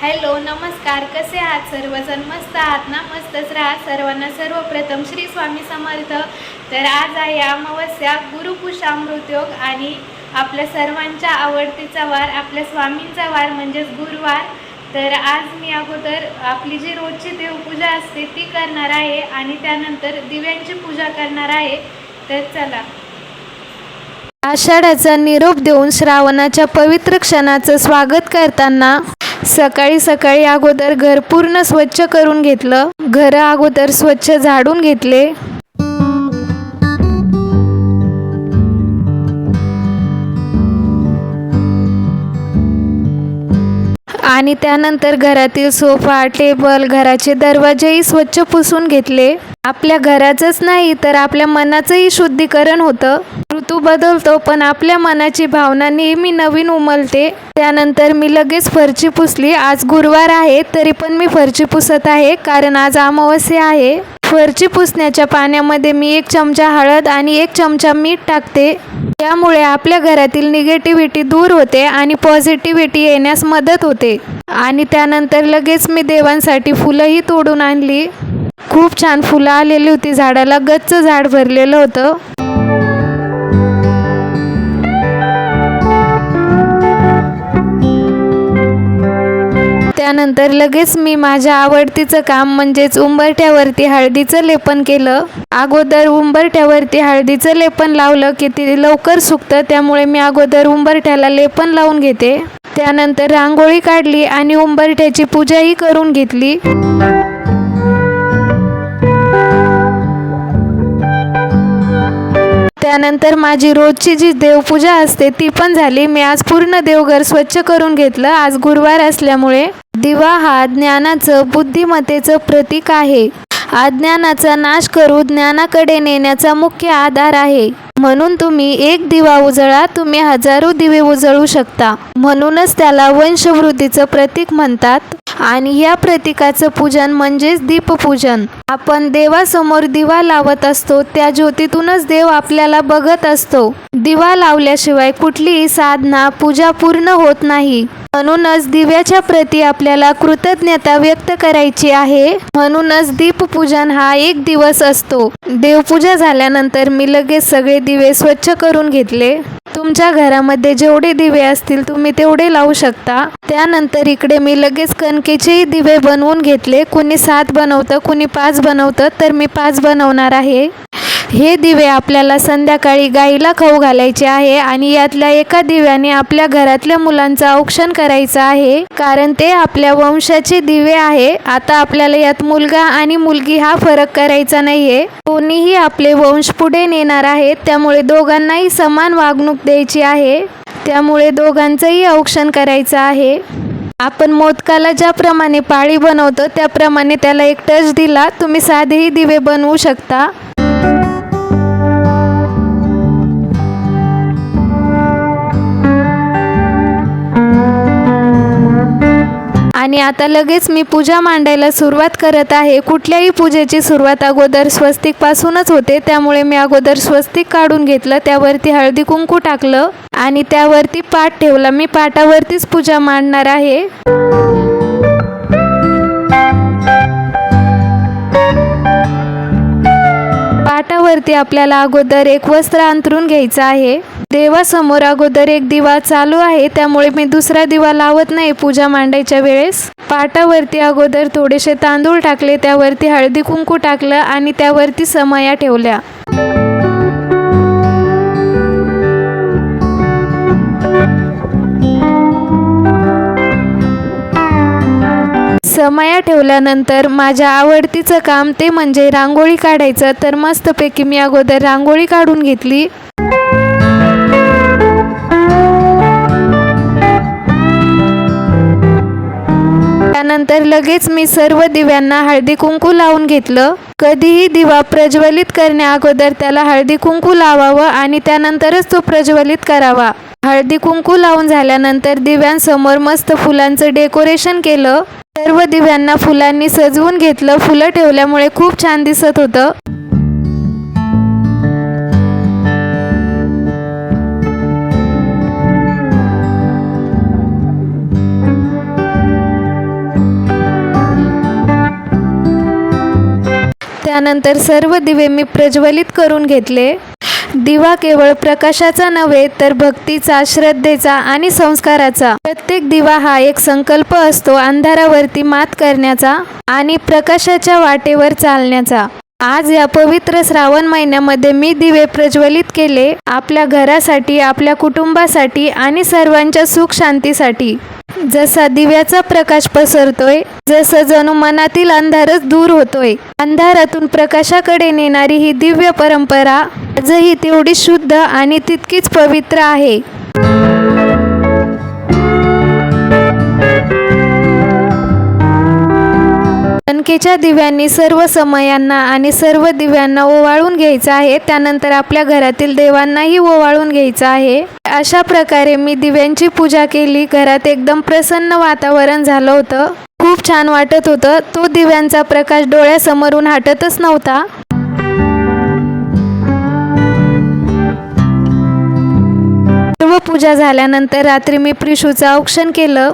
Hello नमस्कार. कसे आहात सर्वजण? मस्त आहात ना? मस्तच राहा. सर्वांना सर्वप्रथम श्री स्वामी समर्थ. तर आज आहे अमावस्या गुरुपुषा मृत्योग आणि आपल्या सर्वांच्या आवडतीचा वार आपल्या स्वामींचा वार म्हणजेच गुरुवार. तर आज मी अगोदर आपली जी रोजची देवपूजा असते ती करणार आहे आणि त्यानंतर दिव्यांची पूजा करणार आहे. तर चला. आषाढाचा निरोप देऊन श्रावणाच्या पवित्र क्षणाचं स्वागत करताना सकाळी सकाळी अगोदर घर पूर्ण स्वच्छ करून घेतलं. घरं अगोदर स्वच्छ झाडून घेतले. आणि त्यानंतर घरातील सोफा टेबल घराचे दरवाजेही स्वच्छ पुसून घेतले. आपल्या घराचंच नाही तर आपल्या मनाचंही शुद्धीकरण होतं. ऋतू बदलतो पण आपल्या मनाची भावना नेहमी नवीन उमलते. त्यानंतर मी लगेच फरची पुसली. आज गुरुवार आहे तरी पण मी फरची पुसत आहे कारण आज अमावस्या आहे. फरची पुसण्याच्या पाण्यामध्ये मी एक चमचा हळद आणि एक चमचा मीठ टाकते. त्यामुळे आपल्या घरातील निगेटिव्हिटी दूर होते आणि पॉझिटिव्हिटी येण्यास मदत होते. आणि त्यानंतर लगेच मी देवांसाठी फुलंही तोडून आणली. खूप छान फुलं आलेली होती. झाडाला गच्च झाड भरलेलं होतं. लगेच मी माझ्या आवडतीचं काम म्हणजेच उंबरठ्यावरती हळदीचं लेपन केलं. अगोदर उंबरठ्यावरती हळदीचं लेपन लावलं की ते लवकर सुकतं त्यामुळे मी अगोदर उंबरठ्याला लेपन लावून घेते. त्यानंतर रांगोळी काढली आणि उंबरठ्याची पूजाही करून घेतली. त्यानंतर माझी रोजची जी देवपूजा असते ती पण झाली. मी आज पूर्ण देवघर स्वच्छ करून घेतलं. आज गुरुवार असल्यामुळे दिवा हा ज्ञानाचं बुद्धिमत्तेचं प्रतीक आहे. अज्ञानाचा नाश करू ज्ञानाकडे नेण्याचा मुख्य आधार आहे. म्हणून तुम्ही एक दिवा उजळा तुम्ही हजारो दिवे उजळू शकता. म्हणूनच त्याला वंशवृद्धीचं प्रतीक म्हणतात. आणि या प्रतीकाचं पूजन म्हणजेच दीपपूजन. आपण देवासमोर दिवा लावत असतो त्या ज्योतीतूनच देव आपल्याला बघत असतो. दिवा लावल्याशिवाय कुठलीही साधना पूजा पूर्ण होत नाही. म्हणूनच दिव्याच्या प्रती आपल्याला कृतज्ञता व्यक्त करायची आहे. म्हणूनच दीपपूजन हा एक दिवस असतो. देवपूजा झाल्यानंतर मी लगेच सगळे दिवे स्वच्छ करून घेतले. तुमच्या घरामध्ये जेवढे दिवे असतील तुम्ही तेवढे लावू शकता. त्यानंतर इकडे मी लगेच कणकेचेही दिवे बनवून घेतले. कुणी सात बनवतं कुणी पाच बनवतं तर मी पाच बनवणार आहे. हे दिवे आपल्याला संध्याकाळी गाईला खाऊ घालायचे आहे आणि यातल्या एका दिव्याने आपल्या घरातल्या मुलांचं औक्षण करायचं आहे. कारण ते आपल्या वंशाचे दिवे आहे. आता आपल्याला यात मुलगा आणि मुलगी हा फरक करायचा नाहीये. कोणीही आपले वंश पुढे नेणार आहेत. त्यामुळे दोघांनाही समान वागणूक द्यायची आहे. त्यामुळे दोघांचंही औक्षण करायचं आहे. आपण मोदकाला ज्याप्रमाणे पाळी बनवतो त्याप्रमाणे त्याला एक टच दिला तुम्ही साधेही दिवे बनवू शकता. आणि आता लगेच मी पूजा मांडायला सुरुवात करत आहे. कुठल्याही पूजेची सुरुवात अगोदर स्वस्तिकपासूनच होते. त्यामुळे मी अगोदर स्वस्तिक काढून घेतलं त्यावरती हळदी कुंकू टाकलं आणि त्यावरती पाठ ठेवला. मी पाटावरतीच पूजा मांडणार आहे. पाटावरती आपल्याला अगोदर एक वस्त्र अंतरून घ्यायचं आहे. देवासमोर अगोदर एक दिवा चालू आहे. त्यामुळे मी दुसरा दिवा लावत नाही पूजा मांडायच्या वेळेस. पाटावरती अगोदर थोडेसे तांदूळ टाकले त्यावरती हळदी कुंकू टाकलं आणि त्यावरती समया ठेवल्या. मया ठेवल्यानंतर माझ्या आवडतीचं काम ते म्हणजे रांगोळी काढायचं तर मस्तपैकी मी अगोदर रांगोळी काढून घेतली. त्यानंतर लगेच मी सर्व दिव्यांना हळदी कुंकू लावून घेतलं. कधीही दिवा प्रज्वलित करण्या अगोदर त्याला हळदी कुंकू लावावं आणि त्यानंतरच तो प्रज्वलित करावा. हळदी कुंकू लावून झाल्यानंतर दिव्यांसमोर मस्त फुलांचं डेकोरेशन केलं. सर्व दिव्यांना फुलांनी सजवून घेतलं. फुलं ठेवल्यामुळे खूप छान दिसत होतं. त्यानंतर सर्व दिवे मी प्रज्वलित करून घेतले. दिवा केवळ प्रकाशाचा नव्हे तर भक्तीचा श्रद्धेचा आणि संस्काराचा. प्रत्येक दिवा हा एक संकल्प असतो अंधारावरती मात करण्याचा आणि प्रकाशाच्या वाटेवर चालण्याचा. आज या पवित्र श्रावण महिन्यामध्ये मी दिवे प्रज्वलित केले आपल्या घरासाठी आपल्या कुटुंबासाठी आणि सर्वांच्या सुख शांतीसाठी जसा दिव्याचा प्रकाश पसरतोय जसं जणू मनातील अंधारच दूर होतोय. अंधारातून प्रकाशाकडे नेणारी ही दिव्य परंपरा आजही तेवढी शुद्ध आणि तितकीच पवित्र आहे. कणकेच्या दिव्यांनी सर्व समयांना आणि सर्व दिव्यांना ओवाळून घ्यायचं आहे. त्यानंतर आपल्या घरातील देवांनाही ओवाळून घ्यायचं आहे. अशा प्रकारे मी दिव्यांची पूजा केली. घरात एकदम प्रसन्न वातावरण झालं होतं. खूप छान वाटत होतं. तो दिव्यांचा प्रकाश डोळ्यासमोरून हटतच नव्हता. सर्व पूजा झाल्यानंतर रात्री मी प्रिशूचं औक्षण केलं.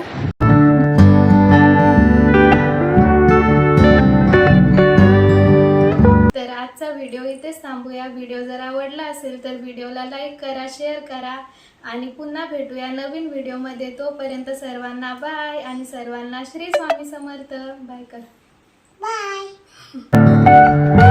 थांबूया व्हिडिओ जर आवडला असेल तर व्हिडिओला लाईक करा शेअर करा आणि पुन्हा भेटूया नवीन व्हिडिओमध्ये तोपर्यंत सर्वांना बाय आणि सर्वांना श्री स्वामी समर्थ. बाय कर. Bye.